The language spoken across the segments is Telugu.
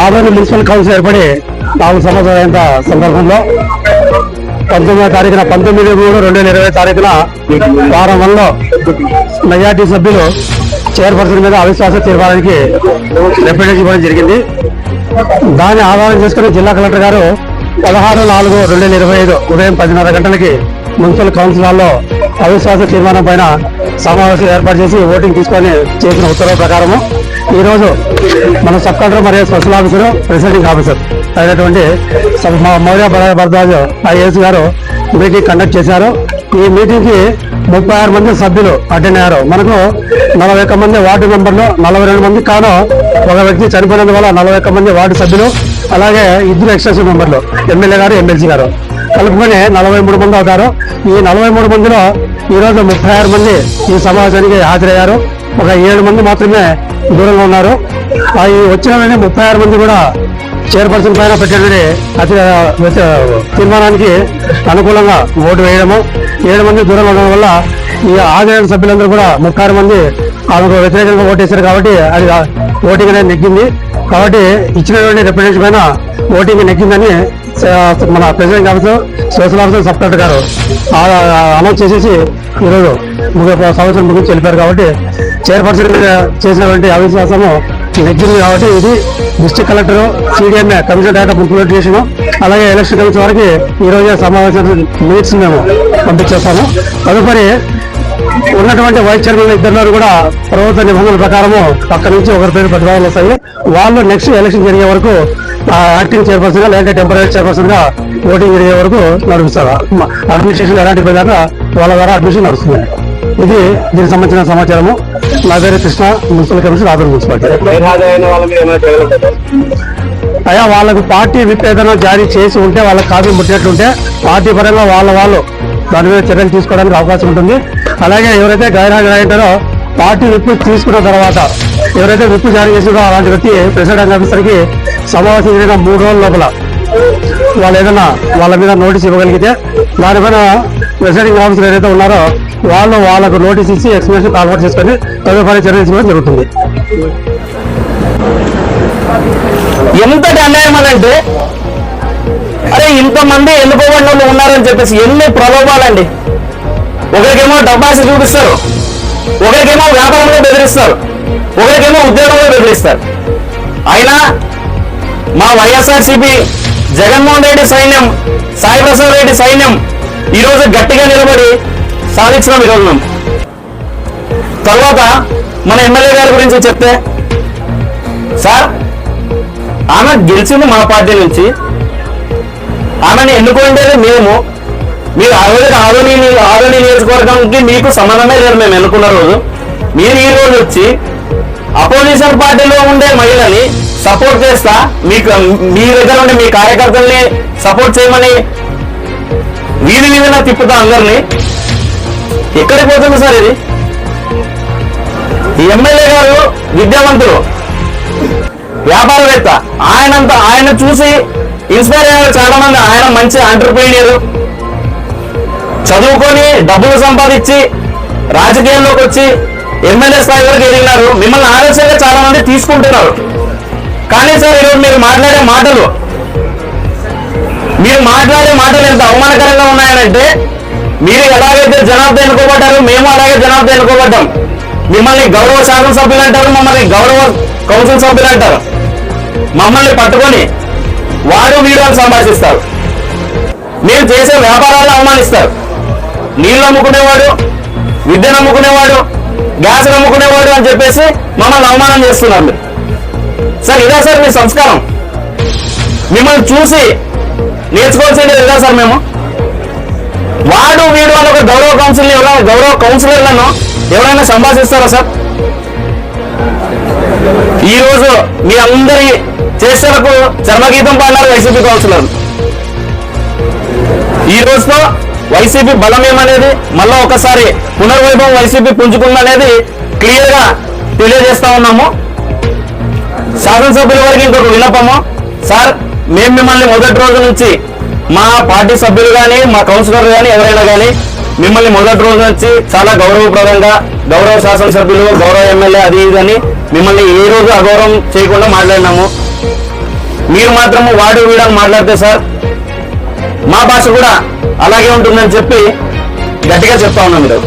ఆదరణ మున్సిపల్ కౌన్సిల్ ఏర్పడి నాలుగు సంవత్సరాల సందర్భంలో పంతొమ్మిదో తారీఖున పంతొమ్మిది మూడు రెండు వేల ఇరవై తారీఖున ప్రారంభంలో మెజార్టీ సభ్యులు చైర్పర్సన్ మీద అవిశ్వాస తీర్మానానికి రిప్రజెంట్ ఇవ్వడం జరిగింది. దాన్ని ఆధారం చేసుకుని జిల్లా కలెక్టర్ గారు పదహారు నాలుగు రెండు వేల ఇరవై ఐదు ఉదయం పదిన్నర గంటలకి మున్సిపల్ కౌన్సిల్ హాల్లో అవిశ్వాస తీర్మానం పైన సమావేశం ఏర్పాటు చేసి ఓటింగ్ తీసుకొని చేసిన ఉత్తర్వుల ప్రకారము ఈ రోజు మన సబ్ కలెక్టర్ మరియు స్పెషల్ ఆఫీసర్ ప్రెసిడెంటింగ్ ఆఫీసర్ అయినటువంటి Maurya Bharadwaj IAS garu meeting conduct చేశారు. ఈ మీటింగ్కి ముప్పై ఆరు మంది సభ్యులు అటెండ్ అయ్యారు. మనకు నలభై ఒక్క మంది వార్డు మెంబర్లు నలభై రెండు మంది కాను ఒక వ్యక్తి చనిపోయినందు వల్ల నలభై ఒక్క మంది వార్డు సభ్యులు అలాగే ఇద్దరు ఎక్స్టెన్షన్ మెంబర్లు ఎమ్మెల్యే గారు ఎమ్మెల్సీ గారు. కలుపుకొని నలభై మూడు మంది అవుతారు. ఈ నలభై మూడు మందిలో ఈ రోజు ముప్పై ఆరు మంది ఈ సమావేశానికి హాజరయ్యారు. ఒక ఏడు మంది మాత్రమే దూరంగా ఉన్నారు. అవి వచ్చిన వెంటనే ముప్పై ఆరు మంది కూడా చైర్పర్సన్ పైన పెట్టినటువంటి అతి తీర్మానానికి అనుకూలంగా ఓటు వేయడము. ఏడు మంది దూరంగా ఉండడం వల్ల ఈ హాజరైన సభ్యులందరూ కూడా ముప్పై ఆరు మంది ఆమెకు వ్యతిరేకంగా ఓటేశారు కాబట్టి అది ఓటింగ్ అనేది నెగ్గింది. కాబట్టి ఇచ్చినటువంటి రిప్రజెంటేషన్ పైన ఓటింగ్ నెగ్గిందని మన president officer social officer sub collector garu announce చేసేసి ఈరోజు ముగ్గురు సంవత్సరం ముగించి వెళ్ళిపోయారు కాబట్టి చైర్పర్సన్ మీద చేసినటువంటి అవిశ్వాసము నెగ్గింది కాబట్టి ఇది district collector CDMA commissioner director of implementation అలాగే ఎలక్షన్ కమిషన్ వారికి ఈ రోజు సమావేశం మినిట్స్ మేము పంపించేస్తాము. తదుపరి ఉన్నటువంటి వైస్ చైర్మన్ ఇద్దరు కూడా ప్రభుత్వ నిబంధనల ప్రకారము పక్క నుంచి ఒకరి పేరు ప్రతిపాదనలు వస్తాయి. వాళ్ళు నెక్స్ట్ ఎలక్షన్ జరిగే వరకు యాక్టింగ్ చైర్పర్సన్గా లేదంటే టెంపరీ చైర్పర్సన్గా ఓటింగ్ జరిగే వరకు నడుస్తారు అడ్మినిస్ట్రేషన్ ఎలాంటి పోయినాక వాళ్ళ ద్వారా అడ్మిషన్ నడుస్తుంది. ఇది దీనికి సంబంధించిన సమాచారము. నా పేరు కృష్ణ మున్సిపల్ కమిషనర్ ఆదరణ మున్సిపాలిటీ? అయ్యా వాళ్ళకు పార్టీ విప్ ఏదైనా జారీ చేసి ఉంటే వాళ్ళకి కాపీ ముట్టినట్లుంటే పార్టీ పరంగా వాళ్ళ వాళ్ళు దాని మీద చర్యలు తీసుకోవడానికి అవకాశం ఉంటుంది. అలాగే ఎవరైతే గైర్హాజరైంటారో పార్టీ విప్ తీసుకున్న తర్వాత ఎవరైతే విప్ జారీ చేసిందో అలాంటి వ్యక్తి ప్రెసిడెంట్ ఆఫీసర్కి సమావేశం జరిగిన మూడు రోజుల లోపల వాళ్ళు ఏదైనా వాళ్ళ మీద నోటీస్ ఇవ్వగలిగితే దానిపైన ప్రెసిడెంట్ ఆఫీసర్ ఏదైతే ఉన్నారో వాళ్ళు వాళ్ళకు నోటీస్ ఇచ్చి ఎక్స్ప్లెనేషన్ కాల్వర్ట్ చేసుకొని తదుపరి చర్య తీసుకోవడం జరుగుతుంది. ఎంతటి అన్యాయం అనంటే అరే ఇంతమంది ఎన్నుకోబడిన వాళ్ళు ఉన్నారని చెప్పేసి ఎన్ని ప్రలోభాలండి. ఒకరికేమో డబ్బాసి చూపిస్తారు. ఒకరికేమో వ్యాపారంలో బెదిరిస్తారు ఒకరికేమో ఉద్యోగంలో బెదిరిస్తారు. అయినా మా వైఎస్ఆర్సీపీ జగన్మోహన్ రెడ్డి సైన్యం సాయి ప్రసాద్ రెడ్డి సైన్యం ఈరోజు గట్టిగా నిలబడి సాధించడం ఈరోజు మేము. తర్వాత మన ఎమ్మెల్యే గారి గురించి చెప్తే సార్ ఆమె గెలిచింది మా పార్టీ నుంచి ఆమెను ఎన్నుకుంటేది మేము మీరు ఆల్రెడీ ఆదోని ఆదోని నియోజకవర్గానికి మీకు సంబంధమే లేదు మేము ఎన్నుకున్న రోజు. మీరు ఈ రోజు వచ్చి అపోజిషన్ పార్టీలో ఉండే మహిళని సపోర్ట్ చేస్తా మీకు మీ దగ్గర ఉండే మీ కార్యకర్తల్ని సపోర్ట్ చేయమని వీధి వీధిన తిప్పుతా అందరినీ. ఎక్కడికి పోతుంది సార్ ఇది? ఈ ఎమ్మెల్యే గారు విద్యావంతులు వ్యాపారవేత్త. ఆయనంత ఆయన చూసి ఇన్స్పైర్ అయ్యారు చాలా మంది ఆయన మంచి ఆంటర్ప్రీనియర్ చదువుకొని డబ్బులు సంపాదించి రాజకీయాల్లోకి వచ్చి ఎమ్మెల్యే స్థాయి వరకు ఎదిగినారు. మిమ్మల్ని ఆలస్యంగా చాలా మంది తీసుకుంటున్నారు. కానీ సార్ ఈరోజు మీరు మాట్లాడే మాటలు మీరు మాట్లాడే మాటలు ఎంత అవమానకరంగా ఉన్నాయనంటే మీరు ఎలాగైతే జనాభా ఎన్నుకోబడ్డారు మేము అలాగే జనాభా ఎన్నుకోబడ్డాం. మిమ్మల్ని గౌరవ శాసనసభ్యులు అంటారు మమ్మల్ని గౌరవ కౌన్సిల్ సభ్యులు అంటారు. మమ్మల్ని పట్టుకొని వాడు వీడు సంభాషిస్తారు. మీరు చేసే వ్యాపారాలు అవమానిస్తారు. నీళ్ళు అమ్ముకునేవాడు విద్యను అమ్ముకునేవాడు గ్యాస్ అమ్ముకునేవాడు అని చెప్పేసి మమ్మల్ని అవమానం చేస్తున్నారు. మీరు. సార్ ఇదా సార్ మీ సంస్కారం? మిమ్మల్ని చూసి నేర్చుకోవాల్సింది ఇదా సార్ మేము? వాడు వీడు అని ఒక గౌరవ కౌన్సిల్ ఎవరైనా గౌరవ కౌన్సిలర్లను ఎవరైనా సంభాషిస్తారా సార్? ఈ రోజు మీ అందరి చేష్టలకు చర్మగీతం పాడినారు వైసీపీ కౌన్సిలర్. ఈ రోజుతో వైసీపీ బలమేమనేది మళ్ళీ ఒకసారి పునర్వైభవం వైసీపీ పుంజుకుందనేది క్లియర్గా తెలియజేస్తా ఉన్నాము. శాసనసభ్యుల వారికి ఇంకొక విన్నపము. సార్ మేము మిమ్మల్ని మొదటి రోజు నుంచి మా పార్టీ సభ్యులు కానీ మా కౌన్సిలర్ కానీ ఎవరైనా కానీ మిమ్మల్ని మొదటి రోజు నుంచి చాలా గౌరవప్రదంగా గౌరవ శాసనసభ్యులు గౌరవ ఎమ్మెల్యే అది ఇది అని మిమ్మల్ని ఏ రోజు అగౌరవం చేయకుండా మాట్లాడినాము. మీరు మాత్రము వాడు వీడని మాట్లాడితే సార్ మా భాష కూడా అలాగే ఉంటుందని చెప్పి గట్టిగా చెప్తా ఉన్నాం మీరు.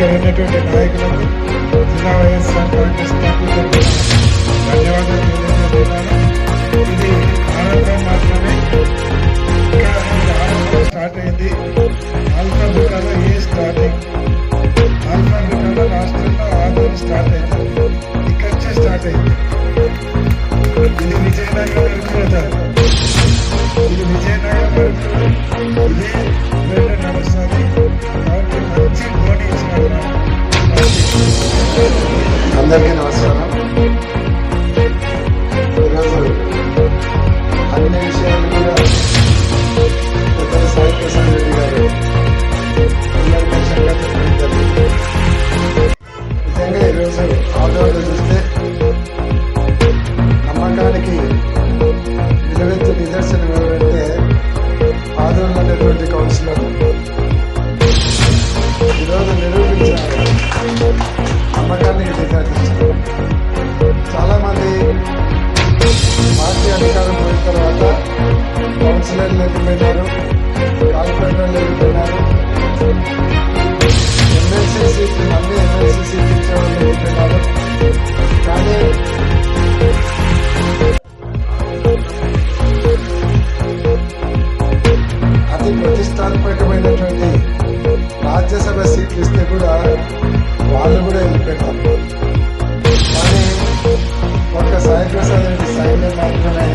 ఎన్నికలైనటువంటి నాయకులకు జిల్లా వైఎస్ఆర్ కాంగ్రెస్ పార్టీ ధన్యవాదాలు తెలియజేస్తున్నాను ఇది ఆరంభం మాత్రమే ఇంకా ఆరంభం స్టార్ట్ అయింది. ఆల్ఫాబెటాలో ఏ స్టార్టింగ్ ఆల్ఫాబెటాలో రాష్ట్రంలో ఆధార్ స్టార్ట్ అయింది ఇక్కడ వచ్చే స్టార్ట్ అయింది ఇది విజయనగరం వరకు ఇది విజయనగరం వరకు tener que no కూడా సీట్లు ఇస్తే కూడా వాళ్ళు కూడా వెళ్ళిపోయినారు. కానీ ఒక్క సాయి ప్రసాద్ రెడ్డి సైన్యం మాత్రమే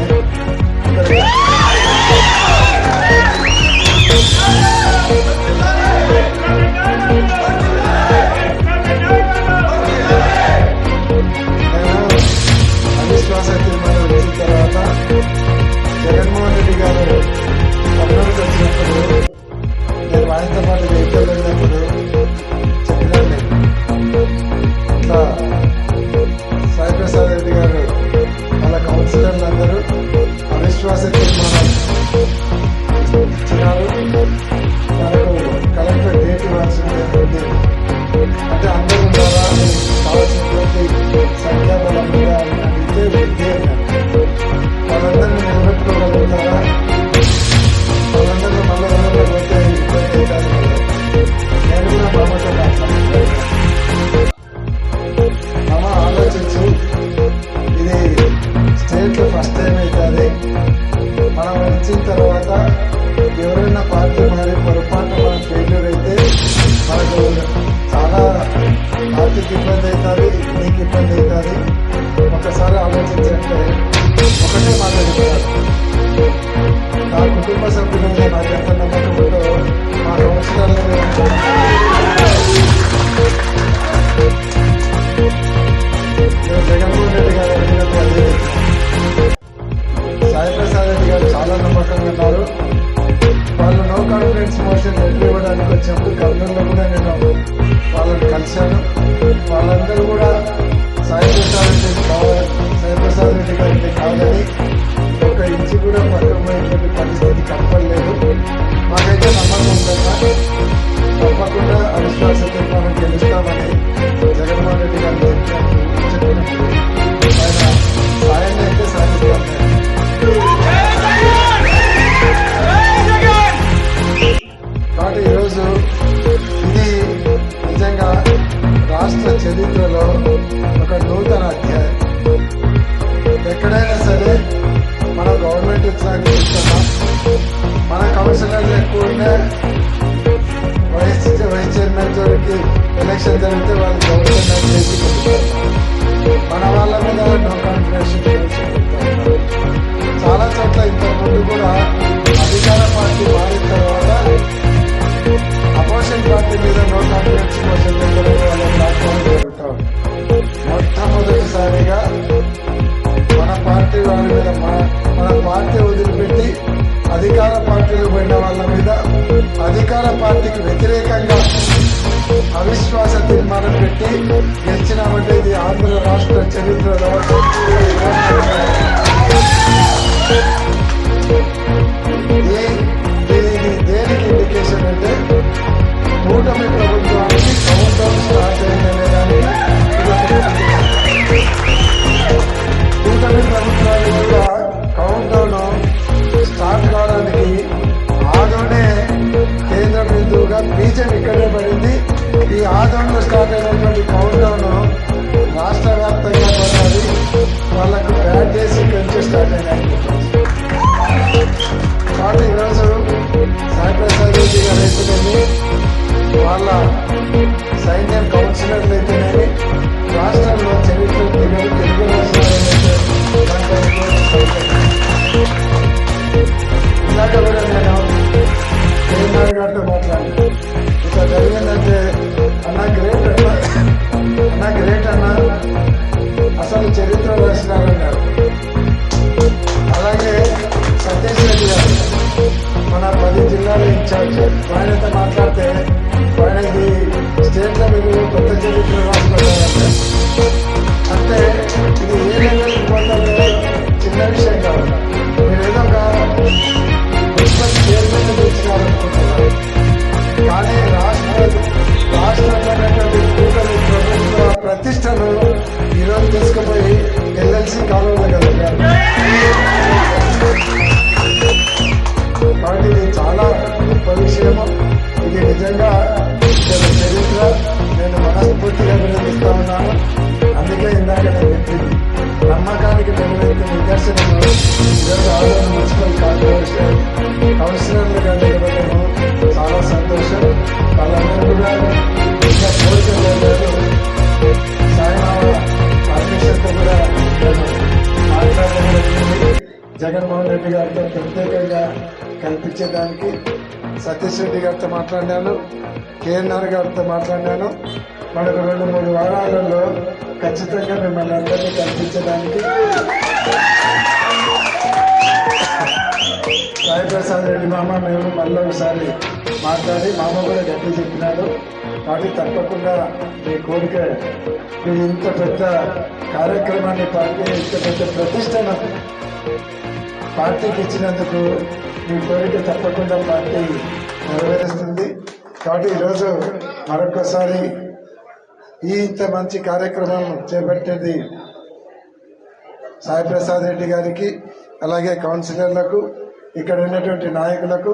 చైర్మన్ ఎలక్షన్ జరిగితే వాళ్ళు గవర్నమెంట్ చేసి మన వాళ్ళ మీద నో కాన్ఫిడెన్స్ చాలా చోట్ల ఇంతకుముందు కూడా అధికార పార్టీ మారిన తర్వాత అపోజిషన్ పార్టీ మీద నో కాన్ఫిడెన్స్ మోషన్ వాళ్ళ ప్లాట్ఫామ్ జరుగుతాం మొట్టమొదటిసారిగా మన పార్టీ వాళ్ళ మీద మన- మన పార్టీ వదిలిపెట్టి అధికార పార్టీలు పోయిన వాళ్ళ మీద అధికార పార్టీకి వ్యతిరేకంగా అవిశ్వాస తీర్మానం పెట్టి గెలిచినామంటే ఇది ఆంధ్ర రాష్ట్ర చరిత్రలో ఏ- దీనికి దేనికి ఇండికేషన్ అంటే కూటమి ప్రభుత్వానికి కౌంట్ స్టార్ట్ అయిందనే దానికి ఇది ఒక కూటమి ప్రభుత్వానికి కూడా కౌంట్ డౌన్ స్టార్ట్ కావడానికి ఆలోనే కేంద్ర బిందువుగా బీజం ఇక్కడే పడింది. ఈ స్టార్ట్ అయినటువంటి కౌంట్ రాష్ట్ర వ్యాప్తంగా పడాలి వాళ్ళకు బ్యాట్ చేసి పెంచి స్టార్ట్ అయినాయి. కాబట్టి ఈరోజు సాయి ప్రసాద్ రెడ్డి గారు అయితేనేమి వాళ్ళ సైన్యం కౌన్సిలర్లు అయితేనేమి రాష్ట్రంలో చరిత్ర దిగడు తెలుగు రాష్ట్రాలు ఇందాక కూడా నేను కేంద్ర గారితో మాట్లాడాను ఇట్లా జరిగిందంటే అన్నా గ్రేట్ అన్నా. అన్నా గ్రేట్ అన్నా. అసలు చరిత్ర రాసినారన్నారు అలాగే సతీష్ రెడ్డి గారు మన పది జిల్లాల ఇన్ఛార్జ్ ఆయనతో మాట్లాడితే ఆయన ఇది స్టేట్లో మీరు కొత్త చరిత్ర రాసుకుంటారంటే అంటే ఇది ఏ లెవెల్ పోతుందో? చిన్న విషయం కాదు. మీరు ఏదో ఒక మున్సిపల్ చైర్మన్ తెచ్చినారనుకుంటున్నారు కల్పించేదానికి సతీష్ రెడ్డి గారితో మాట్లాడినాను కేఎన్ఆర్ గారితో మాట్లాడినాను. మనకు రెండు మూడు వారాలలో ఖచ్చితంగా మిమ్మల్ని అందరినీ కల్పించడానికి సాయిప్రసాద్ రెడ్డి మామ మేము మళ్ళీ ఒకసారి మాట్లాడి మామ కూడా గట్టి చెప్పినాడు. కాబట్టి తప్పకుండా మీ కోరిక మీరు ఇంత పెద్ద కార్యక్రమాన్ని పార్టీ ఇంత పెద్ద ప్రతిష్టను పార్టీకి ఇచ్చినందుకు మీ కోరిక తప్పకుండా పార్టీ నెరవేరుస్తుంది. కాబట్టి ఈరోజు మరొకసారి ఈ ఇంత మంచి కార్యక్రమం చేపట్టేది సాయి ప్రసాద్ రెడ్డి గారికి అలాగే కౌన్సిలర్లకు ఇక్కడ ఉన్నటువంటి నాయకులకు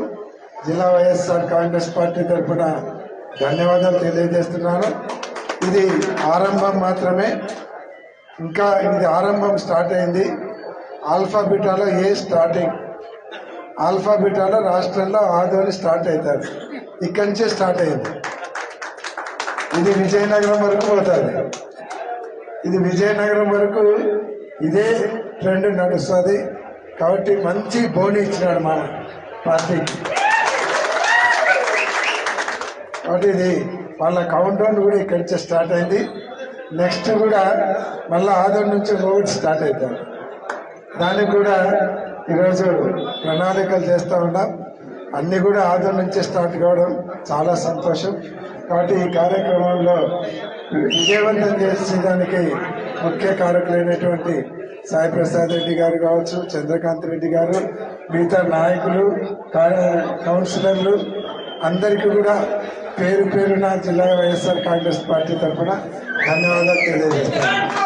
జిల్లా వైఎస్ఆర్ కాంగ్రెస్ పార్టీ తరఫున ధన్యవాదాలు తెలియజేస్తున్నాను. ఇది ఆరంభం మాత్రమే. ఇంకా ఇది ఆరంభం స్టార్ట్ అయింది. ఆల్ఫాబీటాలో ఏ స్టార్టింగ్? ఆల్ఫాబీటాలో రాష్ట్రంలో ఆదోని స్టార్ట్ అవుతారు. ఇక్కడి నుంచే స్టార్ట్ అయింది. ఇది విజయనగరం వరకు పోతుంది. ఇది విజయనగరం వరకు ఇదే ట్రెండ్ నడుస్తుంది. కాబట్టి మంచి బోని ఇచ్చినాడు మన పార్టీకి కాబట్టి ఇది వాళ్ళ కౌంట్ డౌన్ కూడా ఇక్కడి నుంచి స్టార్ట్ అయింది. నెక్స్ట్ కూడా మళ్ళీ ఆదర్ నుంచి రోడ్ స్టార్ట్ అవుతారు. దానికి కూడా ఈరోజు ప్రణాళికలు చేస్తూ ఉన్నాం. అన్ని కూడా ఆదరణ నుంచి స్టార్ట్ కావడం చాలా సంతోషం. కాబట్టి ఈ కార్యక్రమంలో విజయవంతం చేసేదానికి ముఖ్య కారకులైనటువంటి సాయి ప్రసాద్ రెడ్డి గారు కావచ్చు చంద్రకాంత్ రెడ్డి గారు మిగతా నాయకులు కౌన్సిలర్లు అందరికీ కూడా పేరు పేరున జిల్లా వైఎస్ఆర్ కాంగ్రెస్ పార్టీ తరఫున ధన్యవాదాలు తెలియజేస్తాను.